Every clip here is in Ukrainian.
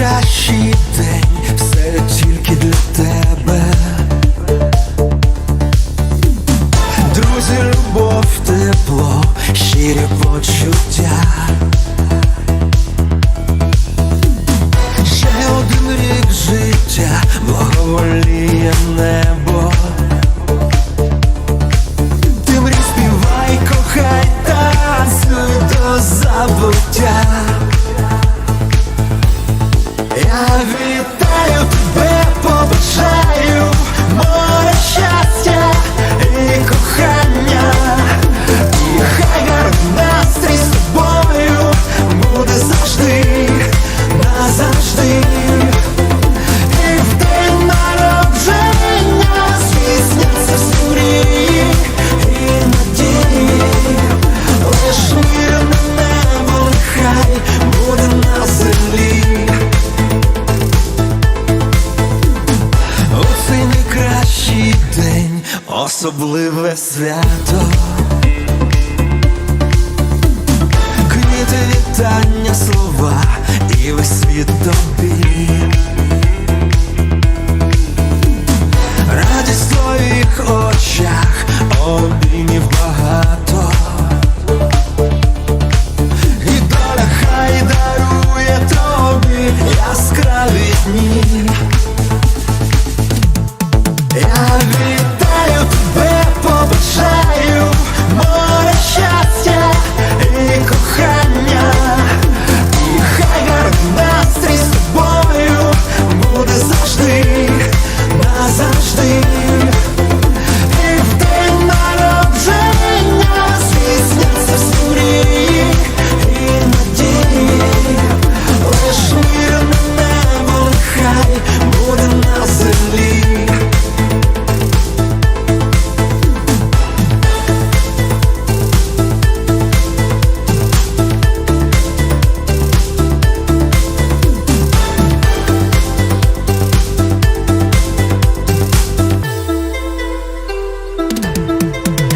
найкращий день все тільки для тебе. Друзі, любов, тепло, щирі почуття. Ще один рік життя, благоволіє небо. Я день, особливе свято. Квіти, вітання, слова і весь світ тобі.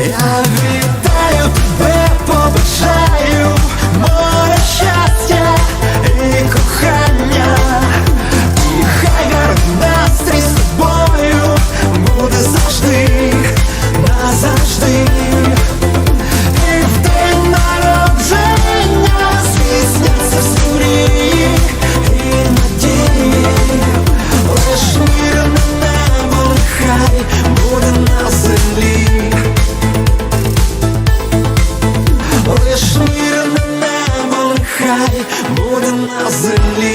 Я вітаю тебе, побажаю море щастя і кохання, і хай гарний настрій з завжди, назавжди. край, будем на землі.